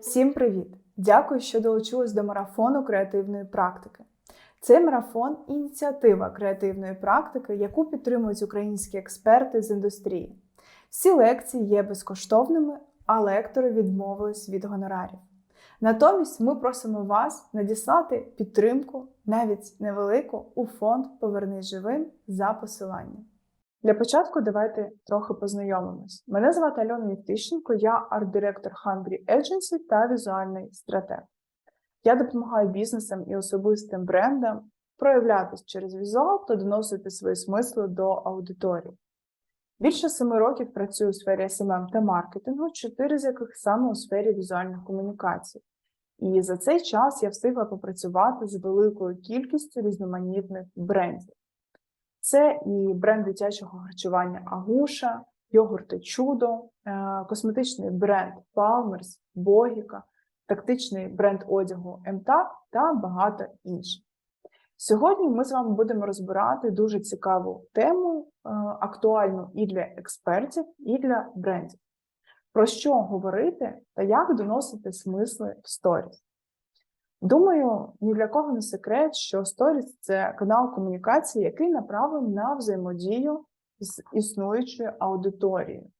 Всім привіт! Дякую, що долучились до марафону креативної практики. Цей марафон ініціатива креативної практики, яку підтримують українські експерти з індустрії. Всі лекції є безкоштовними, а лектори відмовились від гонорарів. Натомість ми просимо вас надіслати підтримку, навіть невелику, у фонд Повернись живим за посиланням. Для початку давайте трохи познайомимось. Мене звати Альона Євтищенко, я арт-директор Hungry Agency та візуальний стратег. Я допомагаю бізнесам і особистим брендам проявлятись через візуал та доносити свої смисли до аудиторії. Більше семи років працюю у сфері SMM та маркетингу, чотири з яких саме у сфері візуальних комунікацій. І за цей час я встигла попрацювати з великою кількістю різноманітних брендів. Це і бренд дитячого харчування Агуша, йогурти Чудо, е, косметичний бренд Palmers, Богіка, тактичний бренд одягу МТАК та багато інших. Сьогодні ми з вами будемо розбирати дуже цікаву тему, е, актуальну і для експертів, і для брендів. Про що говорити та як доносити смисли в сторіс. Думаю, ні для кого не секрет, що сторіс це канал комунікації, який направлений на взаємодію з існуючою аудиторією.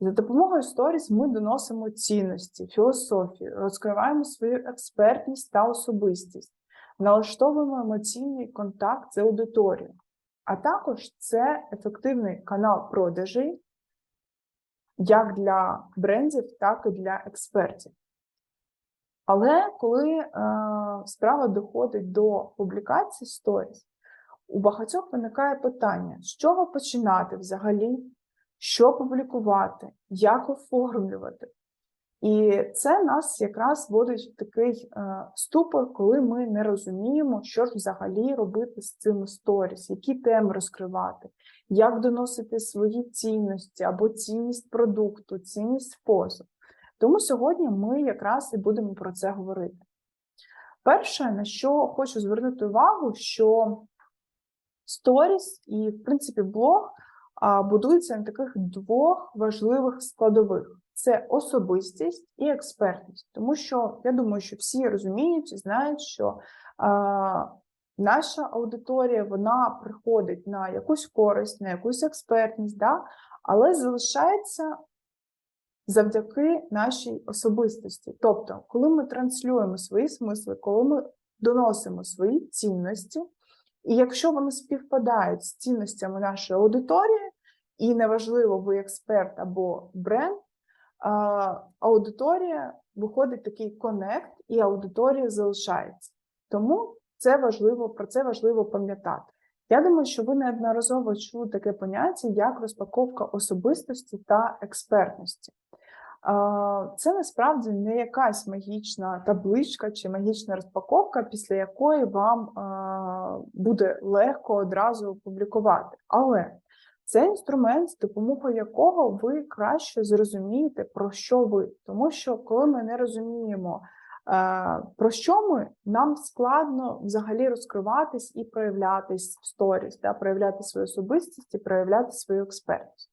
За допомогою сторіс ми доносимо цінності, філософію, розкриваємо свою експертність та особистість, налаштовуємо емоційний контакт з аудиторією. А також це ефективний канал продажей як для брендів, так і для експертів. Але коли е, справа доходить до публікації сторіс, у багатьох виникає питання, з чого починати взагалі, що публікувати, як оформлювати. І це нас якраз вводить в такий е, ступор, коли ми не розуміємо, що ж взагалі робити з цими сторіс, які теми розкривати, як доносити свої цінності або цінність продукту, цінність позу. Тому сьогодні ми якраз і будемо про це говорити. Перше, на що хочу звернути увагу, що сторіс і, в принципі, блог будуються на таких двох важливих складових: це особистість і експертність. Тому що я думаю, що всі розуміють і знають, що а, наша аудиторія вона приходить на якусь користь, на якусь експертність, да? але залишається завдяки нашій особистості. Тобто, коли ми транслюємо свої смисли, коли ми доносимо свої цінності, і якщо вони співпадають з цінностями нашої аудиторії, і неважливо, ви експерт або бренд, аудиторія виходить такий конект, і аудиторія залишається. Тому це важливо, про це важливо пам'ятати. Я думаю, що ви неодноразово чули таке поняття, як розпаковка особистості та експертності. Це насправді не якась магічна табличка чи магічна розпаковка, після якої вам буде легко одразу публікувати. Але це інструмент, з допомогою якого ви краще зрозумієте, про що ви. Тому що, коли ми не розуміємо, про що ми, нам складно взагалі розкриватись і проявлятись в сторіс, да, проявляти свою особистість і проявляти свою експертність.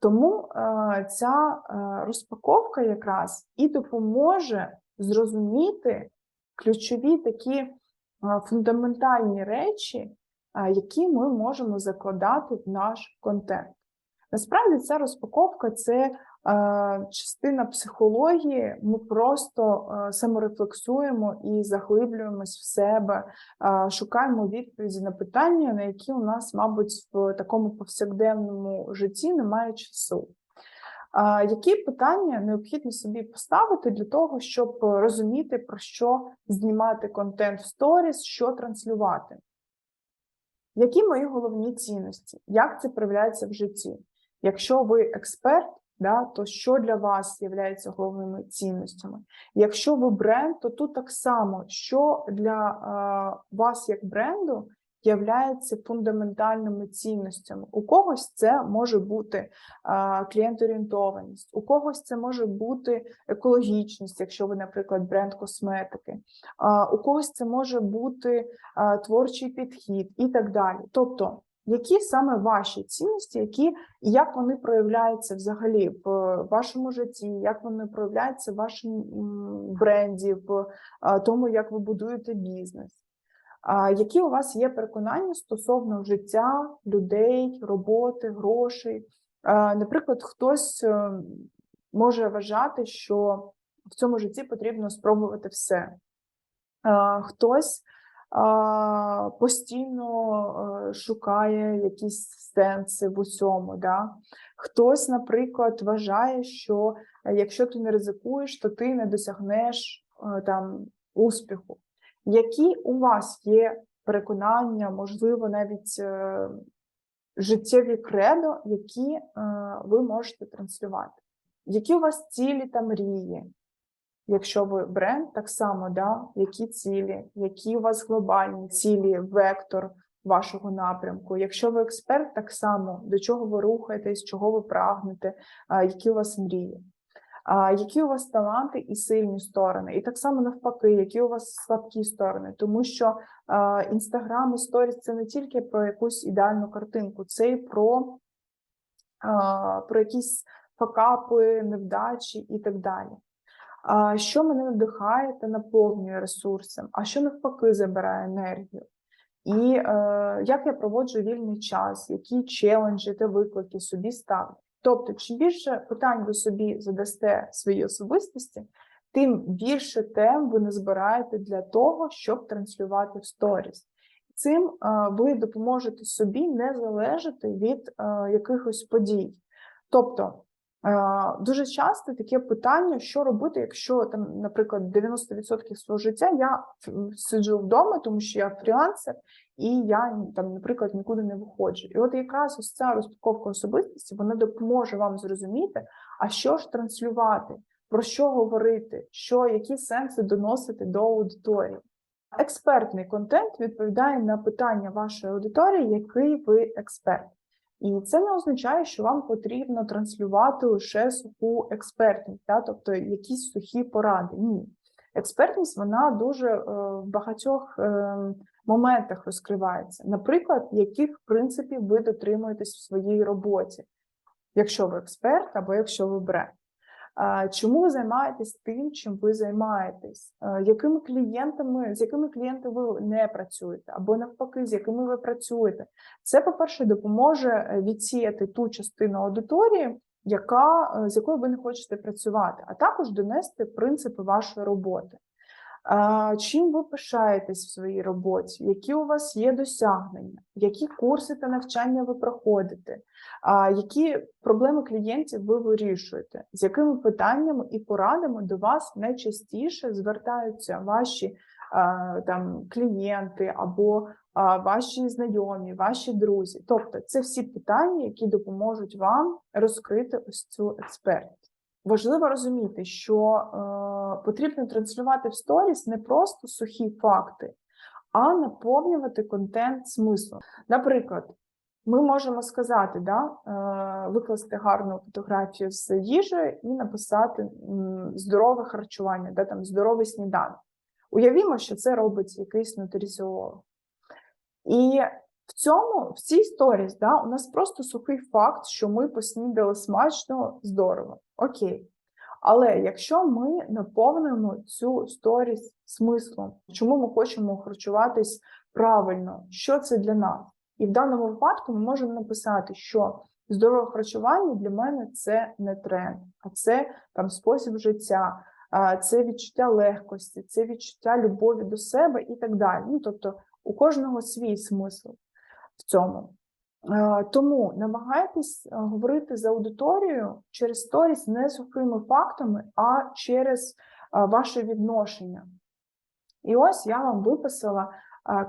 Тому е, ця е, розпаковка якраз і допоможе зрозуміти ключові такі е, фундаментальні речі, які ми можемо закладати в наш контент. Насправді, ця розпаковка це частина психології. Ми просто саморефлексуємо і заглиблюємось в себе, шукаємо відповіді на питання, на які у нас, мабуть, в такому повсякденному житті немає часу. Які питання необхідно собі поставити для того, щоб розуміти, про що знімати контент в сторіс, що транслювати? Які мої головні цінності? Як це проявляється в житті? Якщо ви експерт, да, то що для вас є головними цінностями? Якщо ви бренд, то тут так само, що для е, вас як бренду являється фундаментальними цінностями. У когось це може бути клієнт-орієнтованість, у когось це може бути екологічність, якщо ви, наприклад, бренд косметики, у когось це може бути творчий підхід і так далі. Тобто, які саме ваші цінності, які як вони проявляються взагалі в вашому житті, як вони проявляються в вашому бренді, в тому, як ви будуєте бізнес? Які у вас є переконання стосовно життя, людей, роботи, грошей? Наприклад, хтось е, може вважати, що в цьому житті потрібно спробувати все. Хтось постійно е, шукає якісь сенси в усьому. Да? Хтось, наприклад, вважає, що е, якщо ти не ризикуєш, то ти не досягнеш там успіху. Які у вас є переконання, можливо, навіть е, життєві кредо, які е, ви можете транслювати? Які у вас цілі та мрії? Якщо ви бренд, так само, да? які цілі, які у вас глобальні цілі, вектор вашого напрямку. Якщо ви експерт, так само до чого ви рухаєтесь, чого ви прагнете, які у вас мрії. Які у вас таланти і сильні сторони, і так само навпаки, які у вас слабкі сторони, тому що інстаграм і сторіс це не тільки про якусь ідеальну картинку, це і про, про якісь факапи, невдачі і так далі. Що мене надихає та наповнює ресурсом, а що навпаки забирає енергію. І е, як я проводжу вільний час, які челенджі та виклики собі ставлю. Тобто, чим більше питань ви собі задасте своїй особистості, тим більше тем ви не збираєте для того, щоб транслювати в сторіс. Цим е, ви допоможете собі не залежати від е, якихось подій. Тобто, дуже часто таке питання, що робити, якщо там, наприклад, 90% свого життя я сиджу вдома, тому що я фрілансер, і я там, наприклад, нікуди не виходжу. І от якраз ось ця розпаковка особистості вона допоможе вам зрозуміти, а що ж транслювати, про що говорити, що які сенси доносити до аудиторії. Експертний контент відповідає на питання вашої аудиторії, який ви експерт. І це не означає, що вам потрібно транслювати лише суху експертність, да? тобто якісь сухі поради. Ні. Експертність вона дуже е, в багатьох е, моментах розкривається. Наприклад, яких принципів ви дотримуєтесь в своїй роботі, якщо ви експерт або якщо ви бренд. Чому ви займаєтесь тим, чим ви займаєтесь? Якими клієнтами, з якими клієнтами ви не працюєте, або навпаки, з якими ви працюєте? Це, по-перше, допоможе е, відсіяти ту частину аудиторії, яка, е, з якою ви не хочете працювати, а також донести принципи вашої роботи. Чим ви пишаєтесь в своїй роботі? Які у вас є досягнення? Які курси та навчання ви проходите? Які проблеми клієнтів ви вирішуєте? З якими питаннями і порадами до вас найчастіше звертаються ваші там клієнти або ваші знайомі, ваші друзі? Тобто, це всі питання, які допоможуть вам розкрити ось цю експертність. Важливо розуміти, що е, потрібно транслювати в сторіс не просто сухі факти, а наповнювати контент смислом. Наприклад, ми можемо сказати, да, е, викласти гарну фотографію з їжею і написати здорове харчування, да, там здоровий сніданок. Уявімо, що це робить якийсь нутріціолог. І в цьому, в цій сторіс, да, у нас просто сухий факт, що ми поснідали смачно, здорово. Окей. Але якщо ми наповнимо цю сторіс смислом, чому ми хочемо харчуватись правильно, що це для нас? І в даному випадку ми можемо написати, що здорове харчування для мене це не тренд, а це там спосіб життя, це відчуття легкості, це відчуття любові до себе і так далі. Ну, Тобто у кожного свій смисл в цьому. Е, тому намагайтесь е, говорити з аудиторією через сторіс не сухими фактами, а через е, ваше відношення. І ось я вам виписала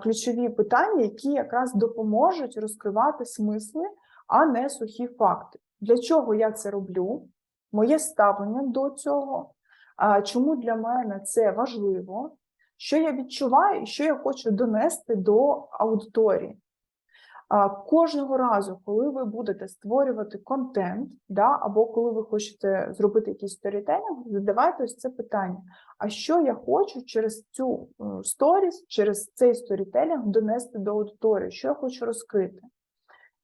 ключові питання, які якраз допоможуть розкривати смисли, а не сухі факти. Для чого я це роблю? Моє ставлення до цього, чому для мене це важливо, що я відчуваю і що я хочу донести до аудиторії. Кожного разу, коли ви будете створювати контент, да, або коли ви хочете зробити якийсь сторітелінг, задавайте ось це питання: а що я хочу через цю е, сторіс, через цей сторітелінг донести до аудиторії, що я хочу розкрити?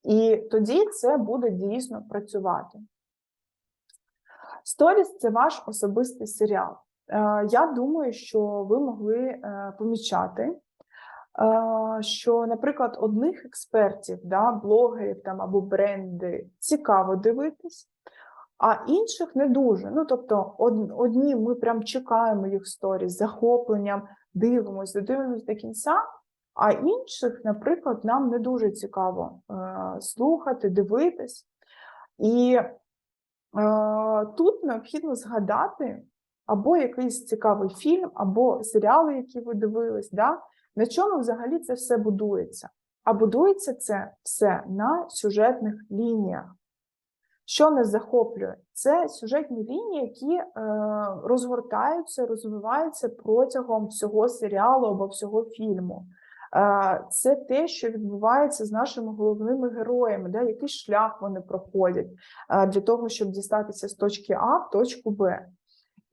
І тоді це буде дійсно працювати. Сторіс це ваш особистий серіал. Е, Я думаю, що ви могли е, помічати, що, наприклад, одних експертів, да, блогерів там або бренди цікаво дивитись, а інших не дуже. Ну, тобто, од- одні ми прям чекаємо їх сторіс з захопленням, дивимося, дивимося до кінця. А інших, наприклад, нам не дуже цікаво е, слухати, дивитись. І е, тут необхідно згадати або якийсь цікавий фільм, або серіали, які ви дивились, да? На чому взагалі це все будується. А будується це все на сюжетних лініях. Що нас захоплює? Це сюжетні лінії, які е, розгортаються, розвиваються протягом всього серіалу або всього фільму. Е, Це те, що відбувається з нашими головними героями, да, який шлях вони проходять е, для того, щоб дістатися з точки А в точку Б.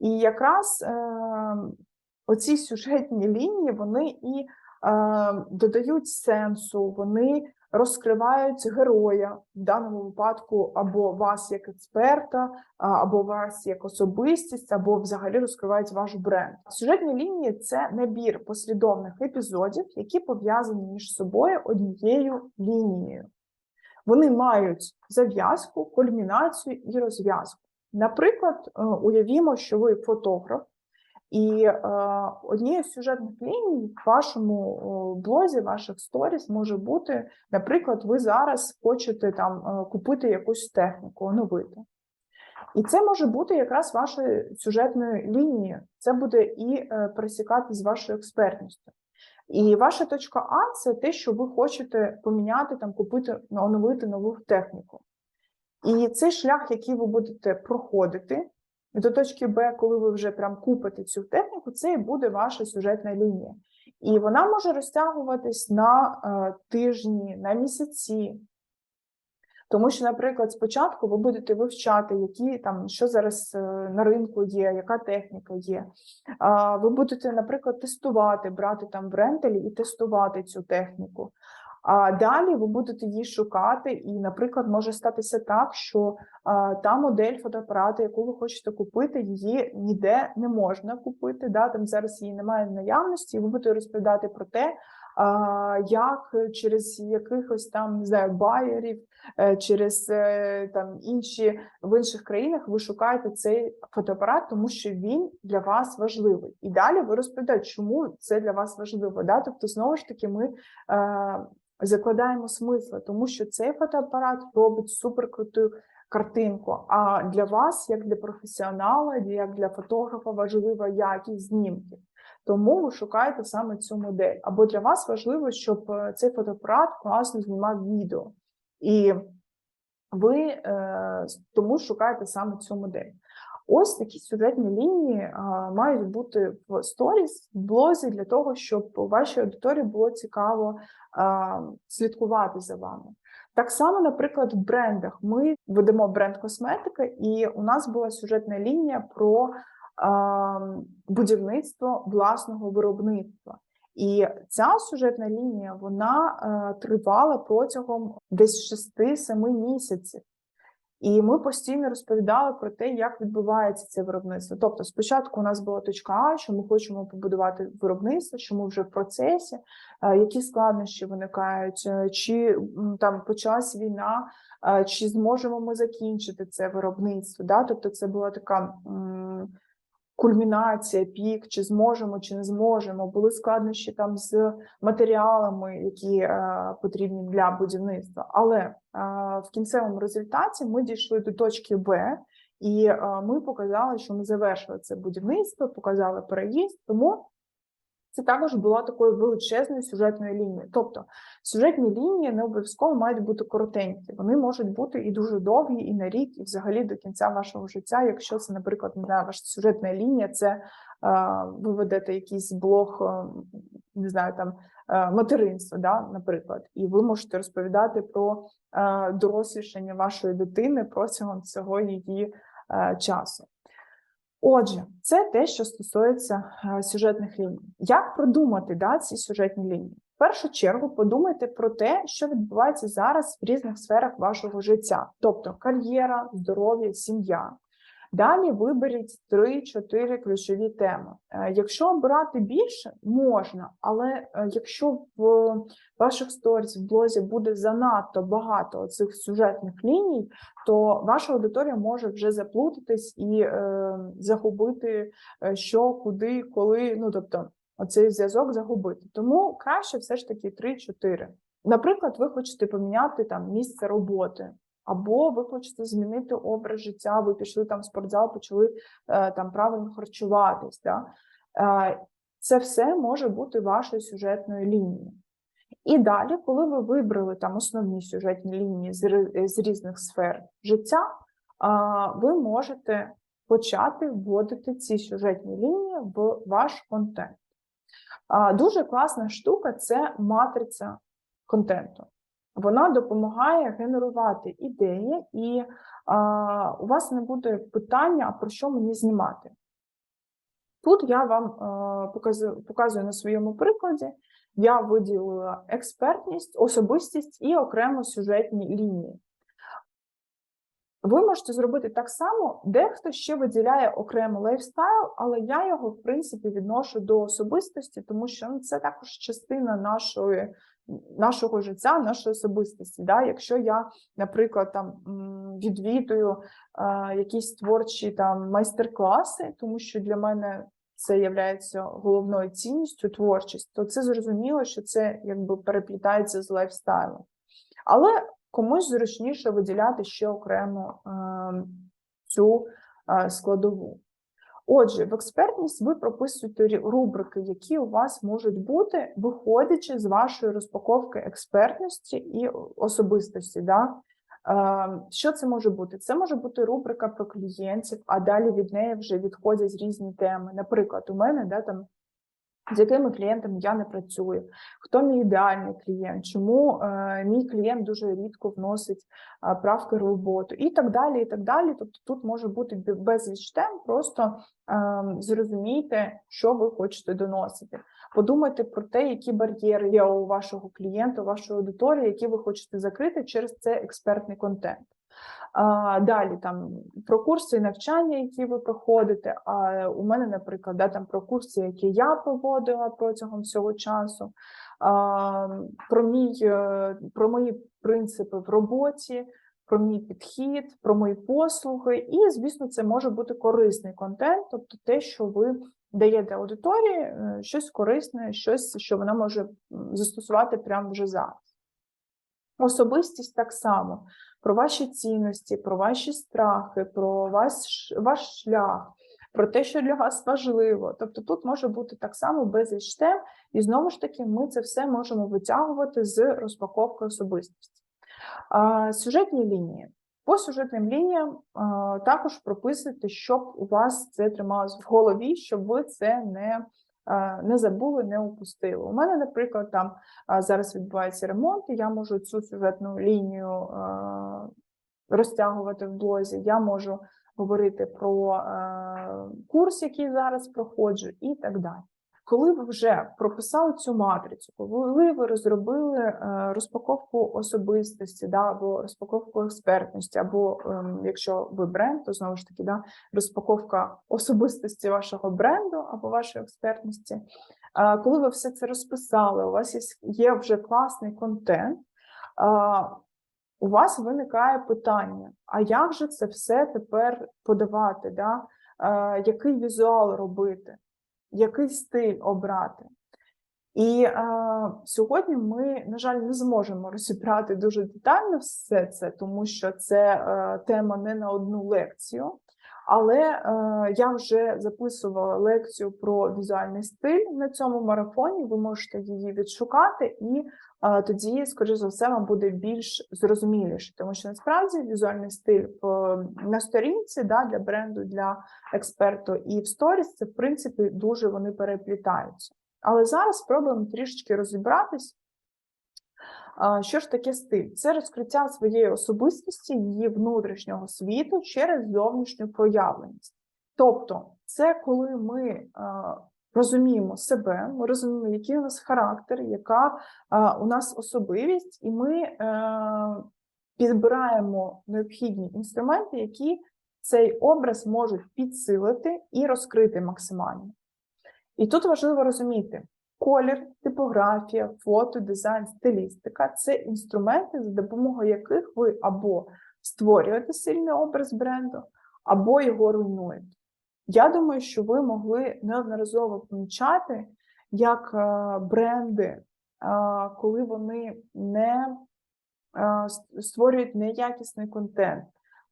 І якраз е, оці сюжетні лінії вони і е, додають сенсу, вони розкривають героя в даному випадку або вас як експерта, або вас як особистість, або взагалі розкривають ваш бренд. Сюжетні лінії це набір послідовних епізодів, які пов'язані між собою однією лінією. Вони мають зав'язку, кульмінацію і розв'язку. Наприклад, е, уявімо, що ви фотограф, і е, однією з сюжетних ліній в вашому блозі, ваших сторіс може бути, наприклад, ви зараз хочете там е, купити якусь техніку, оновити. І це може бути якраз вашою сюжетною лінією. Це буде і е, пересікати з вашою експертністю. І ваша точка А це те, що ви хочете поміняти, там, купити, оновити нову техніку. І цей шлях, який ви будете проходити до точки Б, коли ви вже прям купите цю техніку, це і буде ваша сюжетна лінія. І вона може розтягуватись на е, тижні, на місяці. Тому що, наприклад, спочатку ви будете вивчати, які там що зараз е, на ринку є, яка техніка є. Ви будете, наприклад, тестувати, брати там в рентелі і тестувати цю техніку. А далі ви будете її шукати, і, наприклад, може статися так, що а, та модель фотоапарату, яку ви хочете купити, її ніде не можна купити. Да? Там зараз її немає в наявності, і ви будете розповідати про те, а, як через якихось там не знаю, байерів, е, через е, там інші в інших країнах ви шукаєте цей фотоапарат, тому що він для вас важливий. І далі ви розповідаєте, чому це для вас важливо. Да? Тобто, знову ж таки, ми. е, Закладаємо смисли, тому що цей фотоапарат робить суперкруту картинку. А для вас, як для професіонала, як для фотографа, важлива якість знімків. Тому ви шукаєте саме цю модель. Або для вас важливо, щоб е, цей фотоапарат класно знімав відео. І ви е, тому шукаєте саме цю модель. Ось такі сюжетні лінії а, мають бути в сторіс, в блозі для того, щоб вашій аудиторії було цікаво а, слідкувати за вами. Так само, наприклад, в брендах ми ведемо бренд косметика, і у нас була сюжетна лінія про а, будівництво власного виробництва. І ця сюжетна лінія вона е, тривала протягом десь 6-7 місяців. І ми постійно розповідали про те, як відбувається це виробництво. Тобто, спочатку у нас була точка А, що ми хочемо побудувати виробництво, що ми вже в процесі, е, які складнощі виникають, е, чи там почалась війна, е, чи зможемо ми закінчити це виробництво. Да? Тобто, це була така. Кульмінація, пік, чи зможемо, чи не зможемо, були складнощі там з матеріалами, які е, потрібні для будівництва. Але е, в кінцевому результаті ми дійшли до точки Б, і е, ми показали, що ми завершили це будівництво, показали переїзд. Тому це також була такою величезною сюжетною лінією. Тобто сюжетні лінії не обов'язково мають бути коротенькі. Вони можуть бути і дуже довгі, і на рік, і взагалі до кінця вашого життя. Якщо це, наприклад, не знаю, ваша сюжетна лінія, це ви ведете якийсь блог, е, не знаю, там е, материнства, да, наприклад, і ви можете розповідати про е, дорослішання вашої дитини протягом цього її е, часу. Отже, це те, що стосується е, сюжетних ліній. Як продумати да, ці сюжетні лінії? В першу чергу подумайте про те, що відбувається зараз в різних сферах вашого життя, тобто кар'єра, здоров'я, сім'я. Далі виберіть 3-4 ключові теми. Е, Якщо обирати більше, можна, але е, якщо в ваших сторіс в блозі буде занадто багато цих сюжетних ліній, то ваша аудиторія може вже заплутатись і е, загубити е, що, куди, коли. Ну тобто, оцей зв'язок загубити. Тому краще все ж таки 3-4. Наприклад, ви хочете поміняти там місце роботи. Або ви хочете змінити образ життя, ви пішли там в спортзал, почали е, там правильно харчуватись. Да? Е, це все може бути вашою сюжетною лінією. І далі, коли ви вибрали там основні сюжетні лінії з, різних сфер життя, е, ви можете почати вводити ці сюжетні лінії в ваш контент. Дуже класна штука це матриця контенту. Вона допомагає генерувати ідеї, і а, у вас не буде питання, а про що мені знімати. Тут я вам показую, показую на своєму прикладі. Я виділила експертність, особистість і окремо сюжетні лінії. Ви можете зробити так само, дехто ще виділяє окремо лайфстайл, але я його, в принципі, відношу до особистості, тому що ну, це також частина нашої, нашого життя, нашої особистості. Да? Якщо я, наприклад, там відвідую е, якісь творчі майстер-класи, тому що для мене це є головною цінністю творчість, то це зрозуміло, що це якби переплітається з лайфстайлом. Але комусь зручніше виділяти ще окремо е, цю е, складову. Отже, в експертність ви прописуєте рубрики, які у вас можуть бути, виходячи з вашої розпаковки експертності і особистості. Да? Е, Що це може бути? Це може бути рубрика про клієнтів, а далі від неї вже відходять різні теми. Наприклад, у мене да, там з якими клієнтами я не працюю, хто мій ідеальний клієнт, чому е, мій клієнт дуже рідко вносить е, правки в роботу, і так далі. і так далі. Тобто тут може бути бе- безліч тем, просто е, зрозумійте, що ви хочете доносити. Подумайте про те, які бар'єри є у вашого клієнта, у вашої аудиторії, які ви хочете закрити через це експертний контент. Далі там про курси і навчання, які ви проходите. А у мене, наприклад, да, там про курси, які я проводила протягом всього часу, а, про мій е, про мої принципи в роботі, про мій підхід, про мої послуги. І, звісно, це може бути корисний контент, тобто те, що ви даєте аудиторії, е, щось корисне, щось, що вона може застосувати прямо вже зараз. Особистість так само про ваші цінності, про ваші страхи, про ваш, ваш шлях, про те, що для вас важливо. Тобто тут може бути так само безліч тем, і знову ж таки, ми це все можемо витягувати з розпаковки особистості. А, Сюжетні лінії. По сюжетним лініям а, також прописуйте, щоб у вас це трималось в голові, щоб ви це не, не забули, не упустили. У мене, наприклад, там зараз відбувається ремонт, і я можу цю сюжетну лінію розтягувати в блозі. Я можу говорити про курс, який зараз проходжу, і так далі. Коли ви вже прописали цю матрицю, коли ви розробили е, розпаковку особистості, да, або розпаковку експертності, або ем, якщо ви бренд, то знову ж таки да, розпаковка особистості вашого бренду або вашої експертності. Е, Коли ви все це розписали, у вас є, вже класний контент. е, у вас виникає питання: а як же це все тепер подавати? Да? Який візуал робити, який стиль обрати? І е, сьогодні ми, на жаль, не зможемо розібрати дуже детально все це, тому що це е, тема не на одну лекцію. Але е, я вже записувала лекцію про візуальний стиль на цьому марафоні. Ви можете її відшукати і тоді, скоріш за все, вам буде більш зрозуміліше, тому що насправді візуальний стиль на сторінці да, для бренду, для експерту і в сторіс це в принципі дуже вони переплітаються. Але зараз спробуємо трішечки розібратись. Що ж таке стиль? Це розкриття своєї особистості, її внутрішнього світу через зовнішню проявленість. Тобто, це коли ми а, розуміємо себе, ми розуміємо, який у нас характер, яка у нас особливість, і ми е, підбираємо необхідні інструменти, які цей образ можуть підсилити і розкрити максимально. І тут важливо розуміти, колір, типографія, фото, дизайн, стилістика це інструменти, за допомогою яких ви або створюєте сильний образ бренду, або його руйнуєте. Я думаю, що ви могли неодноразово помічати, як е, бренди, е, коли вони не е, створюють неякісний контент,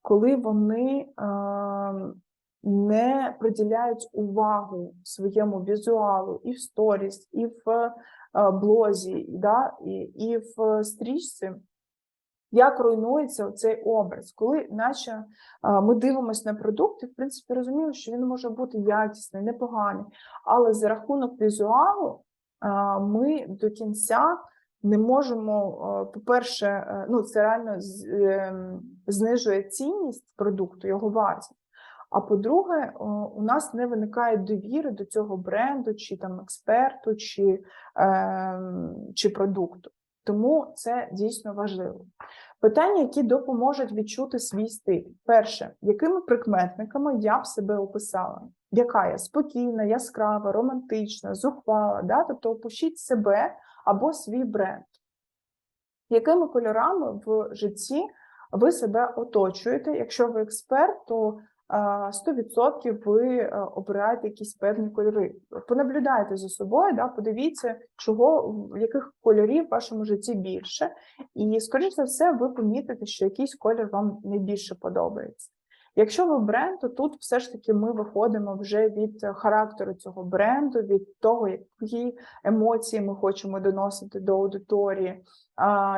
коли вони не приділяють увагу своєму візуалу і в сторіс, і в блозі, да, і, і в стрічці. Як руйнується цей образ, коли наче ми дивимося на продукт, і в принципі розуміємо, що він може бути якісний, непоганий, але за рахунок візуалу ми до кінця не можемо, по-перше, е, ну це реально ем, знижує цінність продукту, його вартість. А по-друге, у нас не виникає довіри до цього бренду, чи там експерту, чи, е, чи продукту. Тому це дійсно важливо. Питання, які допоможуть відчути свій стиль. Перше, якими прикметниками я б себе описала? Яка я спокійна, яскрава, романтична, зухвала, да? тобто опишіть себе або свій бренд. Якими кольорами в житті ви себе оточуєте? Якщо ви експерт, то 100% ви е, обираєте якісь певні кольори. Понаблюдайте за собою, да, подивіться, чого яких кольорів в вашому житті більше, і, скоріш за все, ви помітите, що якийсь колір вам найбільше подобається. Якщо ви бренд, то тут все ж таки ми виходимо вже від характеру цього бренду, від того, які емоції ми хочемо доносити до аудиторії,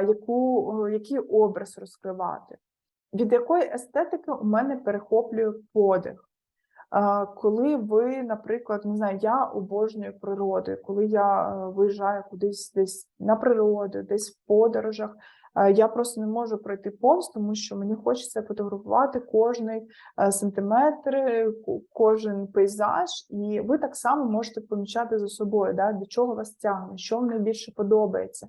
яку, який образ розкривати від якої естетики у мене перехоплює подих. Коли ви, наприклад, не знаю, я обожнюю природу, коли я е, виїжджаю кудись десь на природу, десь в подорожах, е, я просто не можу пройти повз, тому що мені хочеться фотографувати кожний е, сантиметр, кожен пейзаж, і ви так само можете помічати за собою, да, до чого вас тягне, що вам найбільше подобається,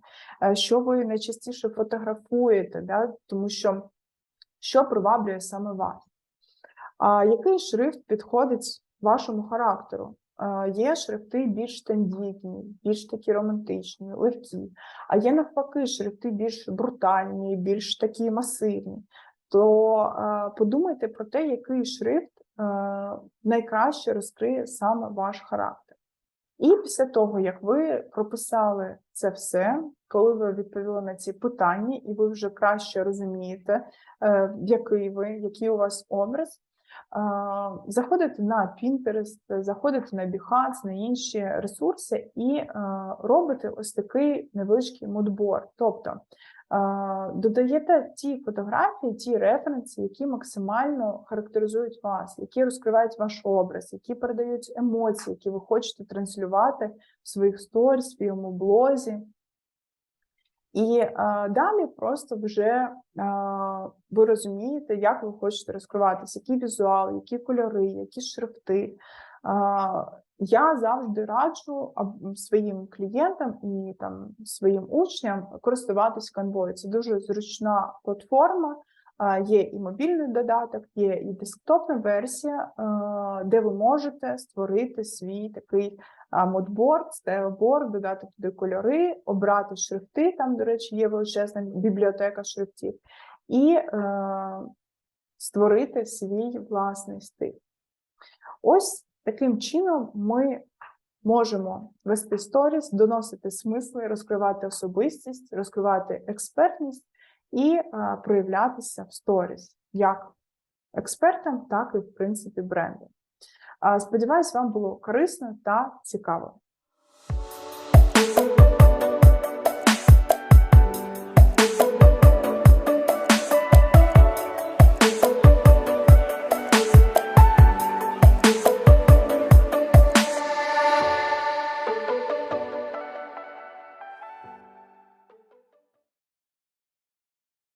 що ви найчастіше фотографуєте, да, тому що що приваблює саме вас. А який шрифт підходить вашому характеру? Є шрифти більш тендітні, більш такі романтичні, легкі, а є навпаки шрифти більш брутальні, більш такі масивні. То подумайте про те, який шрифт найкраще розкриє саме ваш характер. І після того, як ви прописали це все, коли ви відповіли на ці питання, і ви вже краще розумієте, е, який ви, який у вас образ, заходите на Pinterest, заходите на Behance, на інші ресурси і е, робите ось такий невеличкий мудборд. Тобто додаєте ті фотографії, ті референси, які максимально характеризують вас, які розкривають ваш образ, які передають емоції, які ви хочете транслювати в своїх сторіс, в своєму блозі. І а, далі просто вже а, ви розумієте, як ви хочете розкриватися, які візуали, які кольори, які шрифти. А, я завжди раджу своїм клієнтам і там своїм учням користуватись Canva. Це дуже зручна платформа. Є і мобільний додаток, є і десктопна версія, де ви можете створити свій такий модборд, стайлборд, додати туди кольори, обрати шрифти. Там, до речі, є величезна бібліотека шрифтів, і е, створити свій власний стиль. Ось таким чином ми можемо вести сторіс, доносити смисли, розкривати особистість, розкривати експертність і а, проявлятися в сторіс як експертам, так і в принципі брендам. Сподіваюсь, вам було корисно та цікаво.